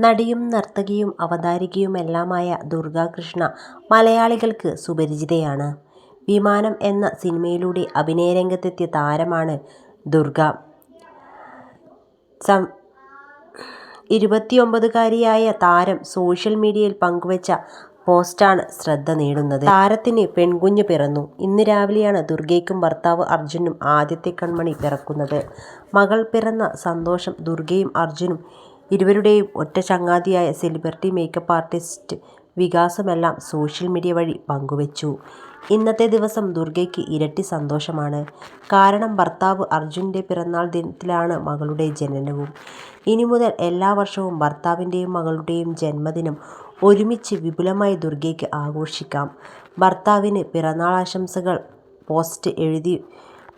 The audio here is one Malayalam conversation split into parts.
നടിയും നർത്തകിയും അവതാരകയുമെല്ലാമായ ദുർഗാകൃഷ്ണ മലയാളികൾക്ക് സുപരിചിതയാണ്. വിമാനം എന്ന സിനിമയിലൂടെ അഭിനയരംഗത്തെത്തിയ താരമാണ് ദുർഗ. ഇരുപത്തിയൊമ്പതുകാരിയായ താരം സോഷ്യൽ മീഡിയയിൽ പങ്കുവച്ച പോസ്റ്റാണ് ശ്രദ്ധ നേടുന്നത്. താരത്തിന് പെൺകുഞ്ഞ് പിറന്നു. ഇന്ന് രാവിലെയാണ് ദുർഗയ്ക്കും ഭർത്താവ് അർജുനും ആദ്യത്തെ കൺമണി പിറക്കുന്നത്. മകൾ പിറന്ന സന്തോഷം ദുർഗയും അർജുനും ഇരുവരുടെയും ഒറ്റ ചങ്ങാതിയായ സെലിബ്രിറ്റി മേക്കപ്പ് ആർട്ടിസ്റ്റ് വികാസമെല്ലാം സോഷ്യൽ മീഡിയ വഴി പങ്കുവച്ചു. ഇന്നത്തെ ദിവസം ദുർഗയ്ക്ക് ഇരട്ടി സന്തോഷമാണ്. കാരണം ഭർത്താവ് അർജുന്റെ പിറന്നാൾ ദിനത്തിലാണ് മകളുടെ ജനനവും. ഇനി മുതൽ എല്ലാ വർഷവും ഭർത്താവിന്റെയും മകളുടെയും ജന്മദിനം ഒരുമിച്ച് വിപുലമായി ദുർഗയ്ക്ക് ആഘോഷിക്കാം. ഭർത്താവിന് പിറന്നാളാശംസകൾ പോസ്റ്റ് എഴുതി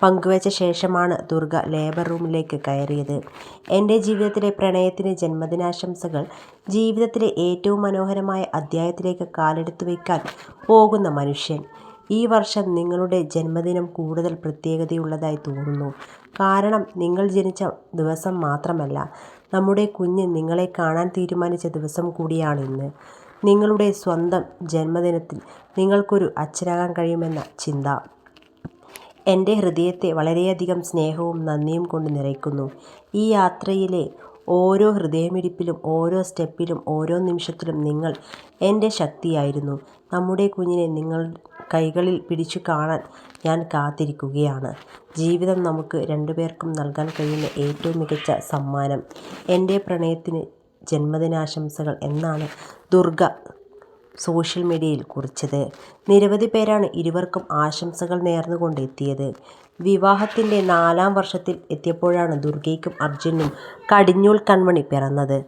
പങ്കുവച്ച ശേഷമാണ് ദുർഗ ലേബർ റൂമിലേക്ക് കയറിയത്. എന്റെ ജീവിതത്തിലെ പ്രണയത്തിന് ജന്മദിനാശംസകൾ. ജീവിതത്തിലെ ഏറ്റവും മനോഹരമായ അധ്യായത്തിലേക്ക് കാലെടുത്ത് വെക്കാൻ പോകുന്ന മനുഷ്യൻ. ഈ വർഷം നിങ്ങളുടെ ജന്മദിനം കൂടുതൽ പ്രത്യേകതയുള്ളതായി തോന്നുന്നു. കാരണം നിങ്ങൾ ജനിച്ച ദിവസം മാത്രമല്ല, നമ്മുടെ കുഞ്ഞ് നിങ്ങളെ കാണാൻ തീരുമാനിച്ച ദിവസം കൂടിയാണിന്ന്. നിങ്ങളുടെ സ്വന്തം ജന്മദിനത്തിൽ നിങ്ങൾക്കൊരു അച്ഛനാകാൻ കഴിയുമെന്ന ചിന്ത. എന്റെ ഹൃദയത്തെ വളരെയധികം സ്നേഹവും നന്ദിയും കൊണ്ട് നിറയ്ക്കുന്നു. ഈ യാത്രയിലെ ഓരോ ഹൃദയമിടിപ്പിലും ഓരോ സ്റ്റെപ്പിലും ഓരോ നിമിഷത്തിലും നിങ്ങൾ എന്റെ ശക്തിയായിരുന്നു. നമ്മുടെ കുഞ്ഞിനെ നിങ്ങൾ കൈകളിൽ പിടിച്ചു കാണാൻ ഞാൻ കാത്തിരിക്കുകയാണ്. ജീവിതം നമുക്ക് രണ്ടുപേർക്കും നൽകാൻ കഴിയുന്ന ഏറ്റവും മികച്ച സമ്മാനം. എന്റെ പ്രണയത്തിന് ജന്മദിനാശംസകൾ എന്നാണ് ദുർഗ സോഷ്യൽ മീഡിയയിൽ കുറിച്ചത്. നിരവധി പേരാണ് ഇരുവർക്കും ആശംസകൾ നേർന്നുകൊണ്ട് എത്തിയത്. വിവാഹത്തിന്റെ നാലാം വർഷത്തിൽ എത്തിയപ്പോഴാണ് ദുർഗയ്ക്കും അർജുനും കടിഞ്ഞൂൽ കൺമണി പിറന്നത്.